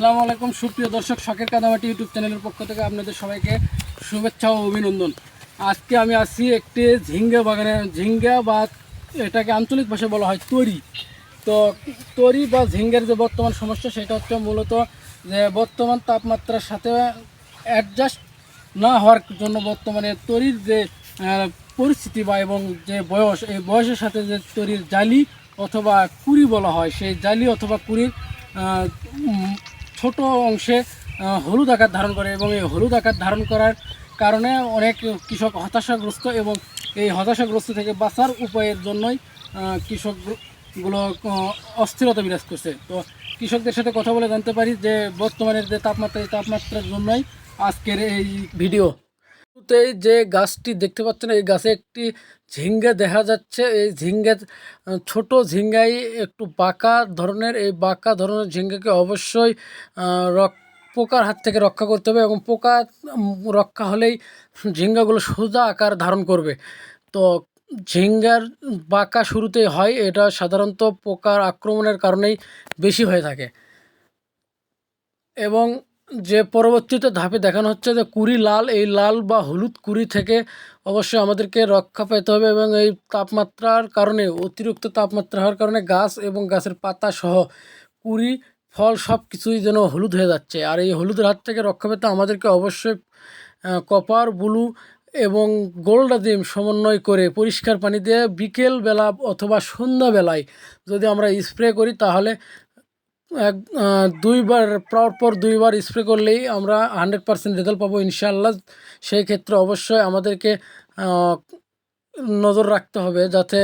আসসালামু আলাইকুম। সুপ্রিয় দর্শক, শখের কাদামাটি ইউটিউব চ্যানেলের পক্ষ থেকে আপনাদের সবাইকে শুভেচ্ছা ও অভিনন্দন। আজকে আমি আসছি একটি ঝিঙ্গা বাগানে। ঝিঙ্গা বা এটাকে আঞ্চলিক ভাষায় বলা হয় তরি। তো তরি বা ঝিঙ্গের যে বর্তমান সমস্যা, সেটা হচ্ছে মূলত যে বর্তমান তাপমাত্রার সাথে অ্যাডজাস্ট না হওয়ার জন্য বর্তমানে তরির যে পরিস্থিতি বা এবং যে বয়স, এই বয়সের সাথে যে তরির জালি অথবা কুড়ি বলা হয়, সেই জালি অথবা কুড়ির ছোট অংশে হলুদ আকার ধারণ করে এবং এই হলুদ আকার ধারণ করার কারণে অনেক কৃষক হতাশাগ্রস্ত এবং এই হতাশাগ্রস্ত থেকে বাঁচার উপায়ের জন্যই কৃষকগুলো অস্থিরতা বিরাজ করছে। তো কৃষকদের সাথে কথা বলে জানতে পারি যে বর্তমানের যে তাপমাত্রা, এই তাপমাত্রার জন্যই আজকের এই ভিডিও শুরুতেই যে গাছটি দেখতে পাচ্ছেন, এই গাছে একটি ঝিঙ্গে দেখা যাচ্ছে। এই ঝিঙ্গে, ছোট ঝিঙ্গাই একটু বাঁকা ধরনের, এই বাঁকা ধরনের ঝিঙ্গাকে অবশ্যই রক, পোকার হাত থেকে রক্ষা করতে হবে এবং পোকা রক্ষা হলেই ঝিঙ্গাগুলো সোজা আকার ধারণ করবে। তো ঝিঙ্গার বাঁকা শুরুতেই হয়, এটা সাধারণত পোকার আক্রমণের কারণেই বেশি হয়ে থাকে। এবং যে পরবর্তীতে ধাপে দেখানো হচ্ছে যে কুড়ি লাল, এই লাল বা হলুদ কুড়ি থেকে অবশ্যই আমাদেরকে রক্ষা পেতে হবে এবং এই তাপমাত্রার কারণে, অতিরিক্ত তাপমাত্রা হওয়ার কারণে গাছ এবং গাছের পাতা সহ কুড়ি, ফল সব কিছুই যেন হলুদ হয়ে যাচ্ছে। আর এই হলুদের হাত থেকে রক্ষা পেতে আমাদেরকে অবশ্যই কপার, ব্লু এবং গোল্ডাদিম সমন্বয় করে পরিষ্কার পানি দিয়ে বিকেল বেলা অথবা সন্ধ্যাবেলায় যদি আমরা স্প্রে করি তাহলে এক দুইবার, পর দুইবার স্প্রে করলেই আমরা হান্ড্রেড পারসেন্ট রেজাল্ট পাবো ইনশাআল্লাহ। সেই ক্ষেত্রে অবশ্যই আমাদেরকে নজর রাখতে হবে যাতে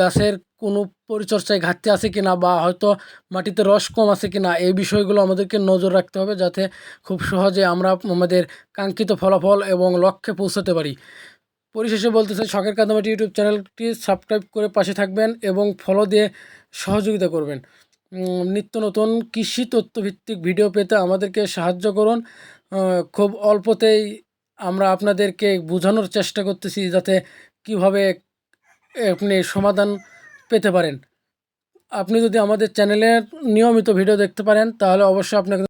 গাছের কোনো পরিচর্যায় ঘাটতি আছে কিনা বা হয়তো মাটিতে রস কম আছে কিনা, এই বিষয়গুলো আমাদেরকে নজর রাখতে হবে যাতে খুব সহজে আমরা আমাদের কাঙ্ক্ষিত ফলাফল এবং লক্ষ্যে পৌঁছাতে পারি। পরিশেষে বলতে চাই, শখের কাদামাটি ইউটিউব চ্যানেলটি সাবস্ক্রাইব করে পাশে থাকবেন এবং ফলো দিয়ে সহযোগিতা করবেন। নিত্য নতুন কৃষি তথ্যভিত্তিক ভিডিও পেতে আমাদেরকে সাহায্য করুন। খুব অল্পতেই আমরা আপনাদেরকে বোঝানোর চেষ্টা করতেছি যাতে কীভাবে আপনি সমাধান পেতে পারেন। আপনি যদি আমাদের চ্যানেলের নিয়মিত ভিডিও দেখতে পারেন, তাহলে অবশ্যই আপনাকে